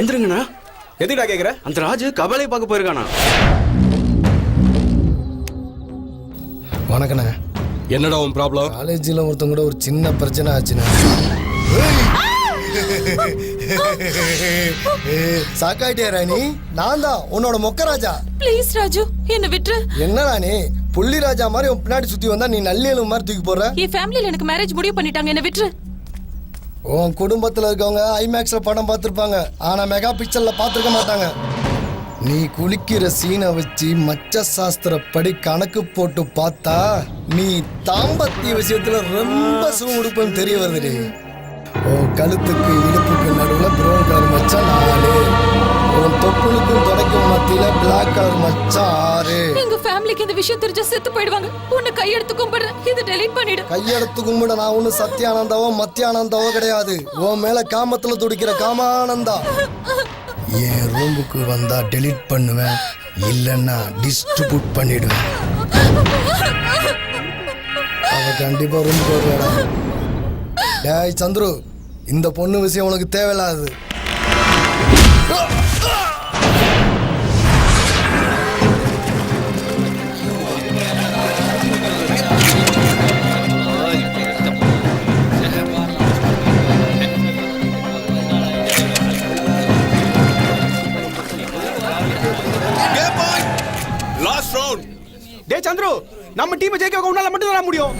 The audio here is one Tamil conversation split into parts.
சந்திரங்கண்ணா எதுடா கேக்குற? அந்த ராஜு கபாலை பார்க்க போயிருக்கானா? வணக்கண்ணே. என்னடா உன் ப்ராப்ளம் காலேஜில் ஒருத்தங்க கூட ஒரு சின்ன பிரச்சனை ஆச்சுண்ணே. சாக்காயிட்டியா ராணி? நான் தான் உன்னோட மொக்க ராஜா. ப்ளீஸ் ராஜு என்ன விட்டுரு. என்ன ராணி? புள்ளி ராஜா மாதிரி உன் பின்னாடி சுத்தி வந்தா நீ நல்லியலும் மாதிரி தூக்கி போடுற? என் ஃபேமிலில எனக்கு மேரேஜ் முடிவு பண்ணிட்டாங்க என்ன விட்டுரு. உன் குடும்பத்தில் இருக்கவங்க ஐமேக்ஸில் படம் பார்த்துருப்பாங்க. ஆனால் மெகா பிக்சரில் பார்த்துருக்க மாட்டாங்க. நீ குளிக்கிற சீனை வச்சு மச்ச சாஸ்திரப்படி கணக்கு போட்டு பார்த்தா நீ தாம்பத்திய விஷயத்தில் ரொம்ப சுகம் தெரிய வருது உன் கழுத்துக்கு இடுப்புக்கு நடுவில் ப்ரௌன் கலர் மச்சா நாலு. உன் தொப்புளுக்கும் தொடக்கும் மத்தியில பிளாக் கலர் மச்சான் ஆறு எங்க ஃபேமிலிக்கு இந்த விஷயம் தெரிஞ்சா செத்து போயிடுவாங்க. உன்னை கையெடுத்து கும்பிடுறேன். இதை டெலீட் பண்ணிடு. கையெடுத்து கும்பிட நான் ஒன்றும் சத்தியானந்தாவோ மத்தியானந்தாவோ கிடையாது. உன் மேல காமத்துல துடிக்கிற காமானந்தா. என் ரூமுக்கு வந்தா டெலீட் பண்ணுவேன். இல்லைன்னா டிஸ்ட்ரிபியூட் பண்ணிடுவேன். அவ கண்டிப்பா ரூமுக்கு வருவாடா. டேய் சந்துரு இந்த பொண்ணு விஷயம் உனக்கு தேவையில்லாது டே சந்துரு நம்ம டீம் ஜெயிக்க வைக்க உன்னால மட்டும் தான் முடியும்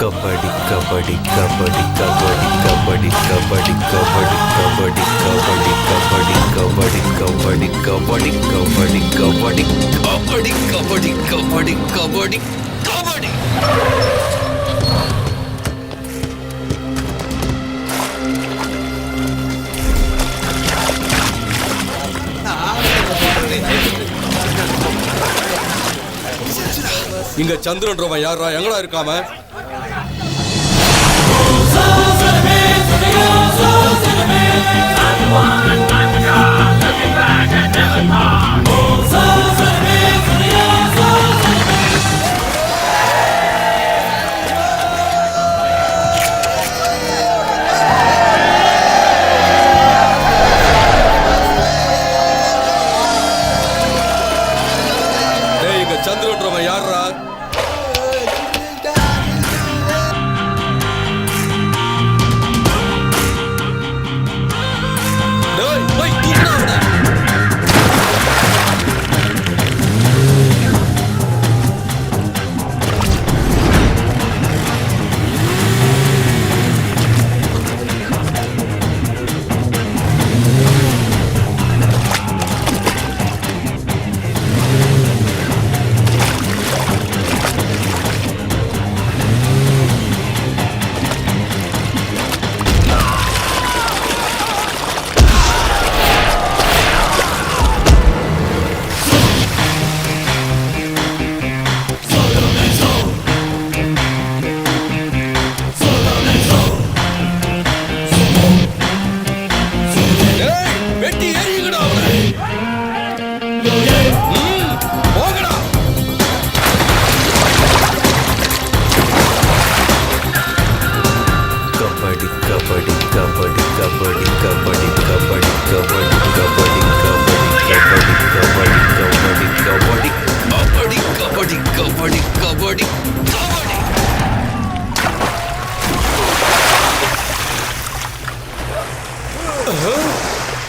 கபடி கபடி கபடி கபடி கபடி கபடி கபடி கபடி கபடி கபடி கபடி கபடி கபடி கபடி கபடி கபடி கபடி கபடி கபடி இங்க சந்திரன்றவன் யாரா எங்கடா இருக்காம?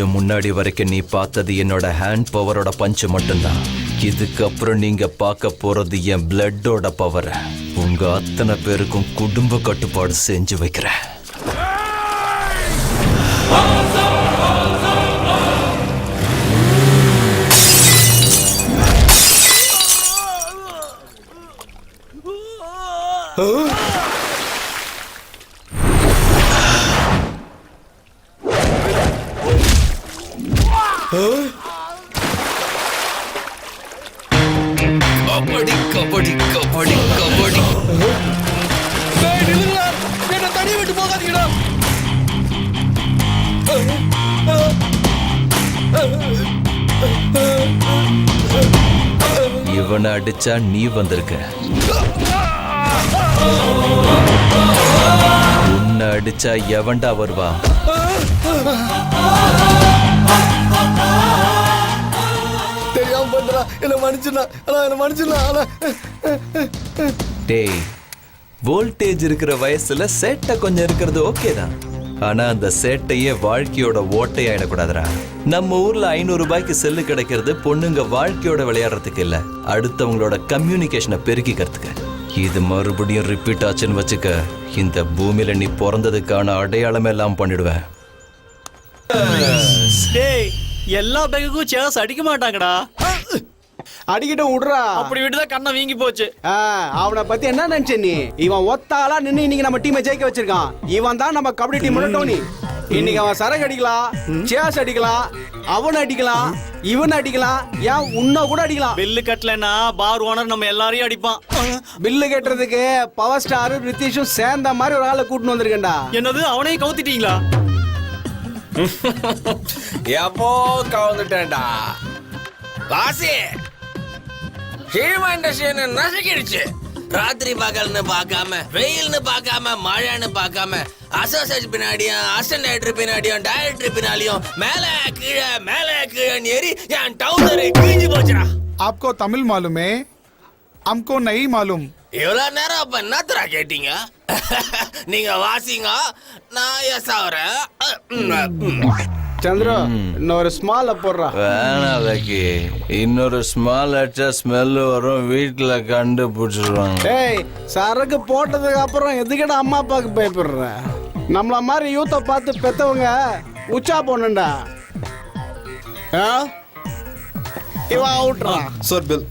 கொஞ்சம் முன்னாடி வரைக்கும் நீ பார்த்தது என்னோட ஹேண்ட் பவரோட பஞ்சு மட்டும்தான். இதுக்கப்புறம் நீங்க பார்க்க போறது என் பிளட்டோட பவர் உங்க அத்தனை பேருக்கும் குடும்ப கட்டுப்பாடு செஞ்சு வைக்கிறேன். Huh? இவனை அடிச்சா நீ வந்திருக்க. உன்னை அடிச்சா எவன்டா வருவா? தெரியாம பண்றா. என்ன மன்னிச்சிடா ஆனா என்ன மன்னிச்சிடலாம் ஆனா டேய் வோல்டேஜ் இருக்கிற வயசுல சேட்டை கொஞ்சம் இருக்கிறது ஓகே தான். ஆனா அந்த சேட்டையே வாழ்க்கையோட ஓட்டையாயிடக்கூடாதுரா நம்ம ஊர்ல ஐநூறு ரூபாய்க்கு செல்லு கிடைக்கிறது பொண்ணுங்க வாழ்க்கையோட விளையாடுறதுக்கு இல்ல. அடுத்தவங்களோட கம்யூனிகேஷனை பெருக்கிக்கிறதுக்கு. இது மறுபடியும் ரிப்பீட் ஆச்சுன்னு வச்சுக்க இந்த பூமியில நீ பிறந்ததுக்கான அடையாளம் எல்லாம் பண்ணிடுவேன் எல்லா பேக்குக்கும் சேர்ஸ் அடிக்க மாட்டாங்கடா. அடிக்கிட்ட விடுறா. அப்படி விட்டுதான் கண்ணை வீங்கி போச்சு. அவனை பத்தி என்ன நினைச்ச நீ? இவன் ஒத்தாளா நின்னு இன்னைக்கு நம்ம டீமை ஜெயிக்க வச்சிருக்கான். இவன் தான் நம்ம கபடி டீமோட டோனி இன்னைக்கு அவன் சரக்கு அடிக்கலாம் சேஸ் அடிக்கலாம் அவன் அடிக்கலாம் இவன் அடிக்கலாம் ஏன் உன்ன கூட அடிக்கலாம்? பில்லு கட்டலன்னா பார் ஓனர் நம்ம எல்லாரையும் அடிப்பான். பில்லு கட்டுறதுக்கு பவர் ஸ்டார் ரித்திஷும் சேர்ந்த மாதிரி ஒரு ஆளை கூட்டின்னு வந்திருக்கேன்டா. என்னது அவனையும் கவுத்திட்டீங்களா? எப்போ கவுந்துட்டேன்டா? வாசி! சினிமா இண்டஸ்ட்ரி நசுக்கிடுச்சு ராத்திரி பகல்னு பார்க்காம வெயில்னு பார்க்காம மழைன்னு பார்க்காம அசோசியேட் பின்னாடியும் அசிஸ்டன்ட் டைரக்டர் பின்னாடியும் டைரக்டர் பின்னாடியும் மேல கீழே மேல கீழே ஏறி என் டவுசர் கிழிஞ்சு போச்சுடா आपको तमिल मालूम है हमको नहीं मालूम இவ்வளவு நேரம் அப்ப என்னத்தரா கேட்டீங்க நீங்க வாசிங்க நான் எஸ் ஆகுறேன் சந்திரா இன்னொரு ஸ்மால போடுறா. வேணாம் லக்கி. இன்னொரு ஸ்மால் அடிச்சா ஸ்மெல் வரும். வீட்டுல கண்டுபிடிச்சிருவாங்க. ஏய் சரக்கு போட்டதுக்கு அப்புறம் எதுக்கடா அம்மா அப்பாவுக்கு பயப்படுற? நம்மள மாதிரி யூத்தை பார்த்து பெத்தவங்க உச்சா போனண்டா இவன் அவுட்ரா சார் பில்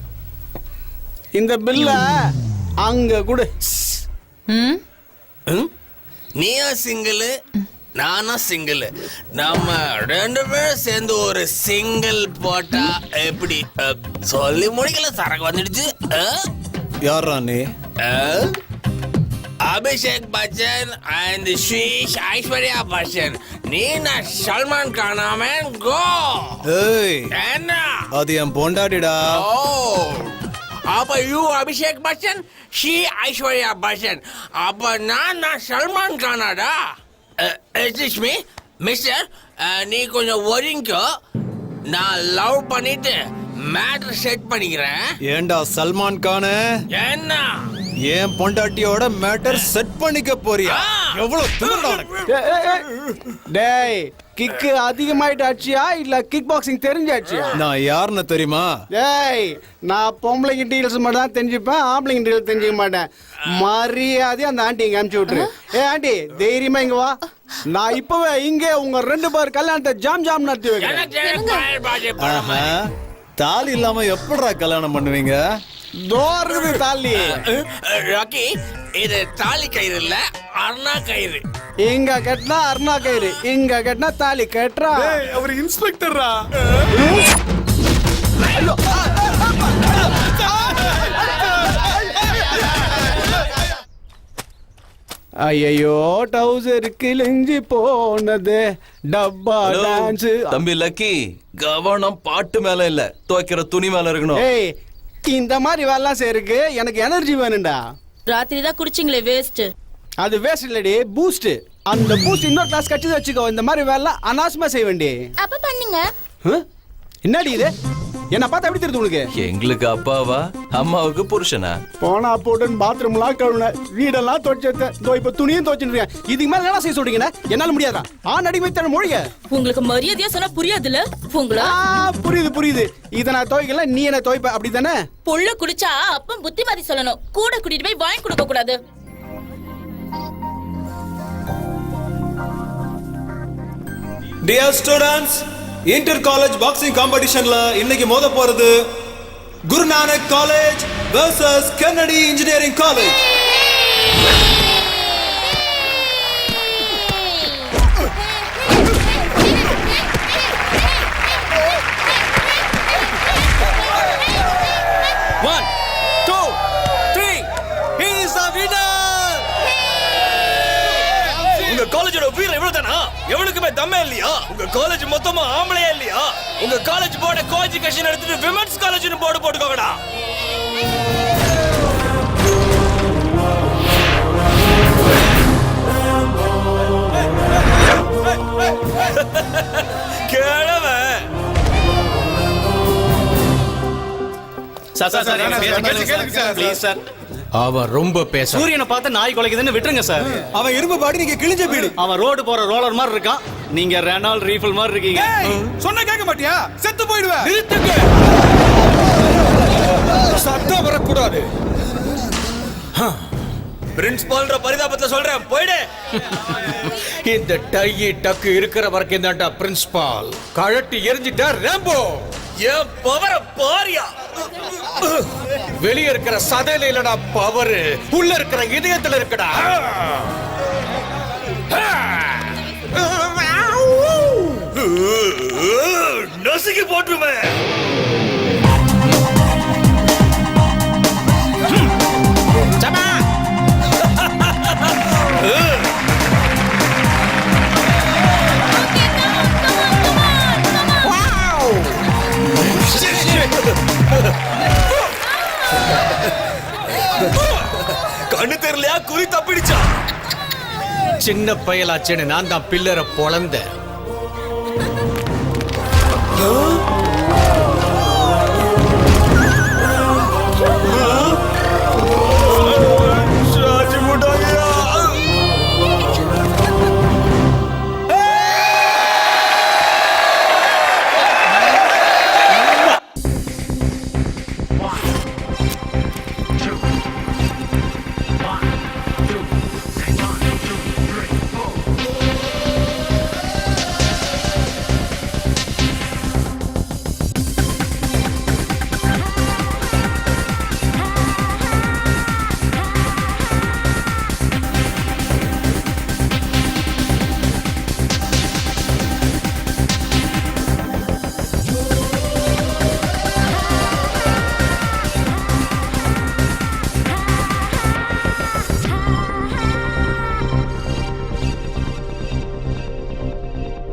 இந்த பில்ல அங்க கொடு. நீயும் சிங்கிள் நானும் சிங்கிள் நம்ம ரெண்டு பேரும் சேர்ந்து ஒரு சிங்கிள் போட்டா எப்படி? சொல்லி முடிக்கல சரக்கு வந்துடுச்சு? யாரா அஹ்? அபிஷேக் பச்சன் அண்ட் ஸ்ரீஷ் ஐஸ்வர்யா பச்சன். நீ நான் சல்மான் கானாமன் கோ என்ன? அது என் பொண்டாட்டிடா. ஓ அப்ப யூ அபிஷேக் பச்சன் ஷீ ஐஸ்வர்யா பச்சன். அப்ப நான் நான் சல்மான் கானாடா? எக்ஸ்கியூஸ் மீ மிஸ்டர் நீ கொஞ்சம் ஒரிங்கோ நான் லவ் பண்ணிட்டு மேட்ரு செட் பண்ணிக்கிறேன். ஏண்டா சல்மான் கானு? என்ன? என் பொண்டாட்டியோட மேட்டர் செட் பண்ணிக்க போறியா. எவ்வளவு? டேய் கிக்கு அதிகமாயிட்டு ஆச்சியா இல்ல கிக் பாக்ஸிங் தெரிஞ்சாச்சியா? நான் யாருன்னு தெரியுமா? டேய் நான் பொம்பளைங்க டீல்ஸ் மட்டும் தான் தெரிஞ்சுப்பேன் ஆம்பளைங்க டீல் தெரிஞ்சுக்க மாட்டேன். மரியாதையா அந்த ஆண்டி இங்க அனுப்பிச்சு விட்டுரு. ஏ ஆண்டி தைரியமா இங்க வா. நான் இப்பவே இங்க உங்க ரெண்டு பேர் கல்யாணத்தை ஜாம் ஜாம் நடத்தி வைக்கிறேன். தாலி இல்லாம எப்படிடா கல்யாணம் பண்ணுவீங்க? தோறுது தாலி ராக்கி இது தாலி கயிறு இல்ல அருணா கயிறு இங்க கட்டினா அருணா கயிறு இங்க கட்டினா தாலி கட்டுறா அவர் இன்ஸ்பெக்டரா ஐயோ டவுசர் கிழிஞ்சு போனது டப்பா டான்ஸ் தம்பி லக்கி கவனம் பாட்டு மேல இல்ல துவைக்கிற துணி மேல இருக்கணும் ஏய் இந்த மாதிரி வேலை செய்யறதுக்கு எனக்கு எனர்ஜி வேணும்டா. ராத்திரி தான் குடிச்சிங்களே வேஸ்ட் அது வேஸ்ட் இல்லடி பூஸ்ட் அந்த பூஸ்ட் இன்னொரு கிளாஸ் கட்டி வச்சுக்கோ இந்த மாதிரி வேலை அனாவசியமா செய்ய வேண்டி அப்ப பண்ணுங்க? என்னடி இது? என்ன பார்த்தா எப்படி தெரியுது உனக்கு எங்களுக்கு அப்பாவா? அம்மாவுக்கு புருஷனா? போனா போட்டுன்னு பாத்ரூம்லாம் கழுவுன வீடெல்லாம் துவைச்சேன் இதோ இப்ப துணியும் துவைச்சுட்டு இருக்கேன். இதுக்கு மேல என்ன செய்ய சொல்றீங்க என்னால முடியாதா? ஆண் அடிமைத்தன மொழிய? உங்களுக்கு மரியாதையா சொன்னா புரியாதுல்ல? உங்களா? புரியுது புரியுது. இதை நான் துவைக்கல நீ என்ன துவைப்ப அப்படிதானே? புள்ள குடிச்சா அப்பம் புத்திமதி சொல்லணும். கூட கூட்டிட்டு போய் வாங்கி கொடுக்க கூடாது. Dear students inter college boxing காம்படிஷன்ல இன்னைக்கு மோத போறது Gurunanak college versus Kennedy engineering college One, two, three. He is the winner. உங்க காலேஜோட வீர இவ்வளவு தானா எவனுக்குமே தம்மே இல்லையா? உங்க காலேஜ் மொத்தமா ஆம்பளையா இல்லையா? உங்க காலேஜ் போர்ட கோ எஜுகேஷன் எடுத்துட்டு விமென்ஸ் காலேஜ்னு போர்டு போட்டுக்கோங்கடா. கிழவன் sir sir sir please sir. அவன் ரொம்ப பேச சூரியனை பார்த்து நாய் குலைக்குதுன்னு விட்டுருங்க சார். அவன் இரும்பு பாடி நீங்க கிழிஞ்ச வீடு. அவன் ரோடு போற ரோலர் மாதிரி இருக்கான். நீங்க ரெனால் ரீஃபில் மாதிரி இருக்கீங்க. சொன்ன கேட்க மாட்டியா? செத்து போயிடுவேன் நிறுத்துங்க. சத்தம் வரக்கூடாது. பிரின்சிபால்ன்ற பரிதாபத்துல சொல்றேன். போயிடு. இந்த டையி டக்கு இருக்கிற வரைக்கும் தான்டா பிரின்சிபால் கழட்டி எரிஞ்சிட்டா ரேம்போ. என் பவர பாரியா. வெளிய இருக்கிற சதையில இல்லடா பவர் உள்ள இருக்கிற இதயத்துல இருக்கடா. நசுக்கி போட்டுருவேன். குறி தப்பிடுச்சா? சின்ன பயலாச்சேன்னு நான் தான் பில்லரை பொழந்தேன்.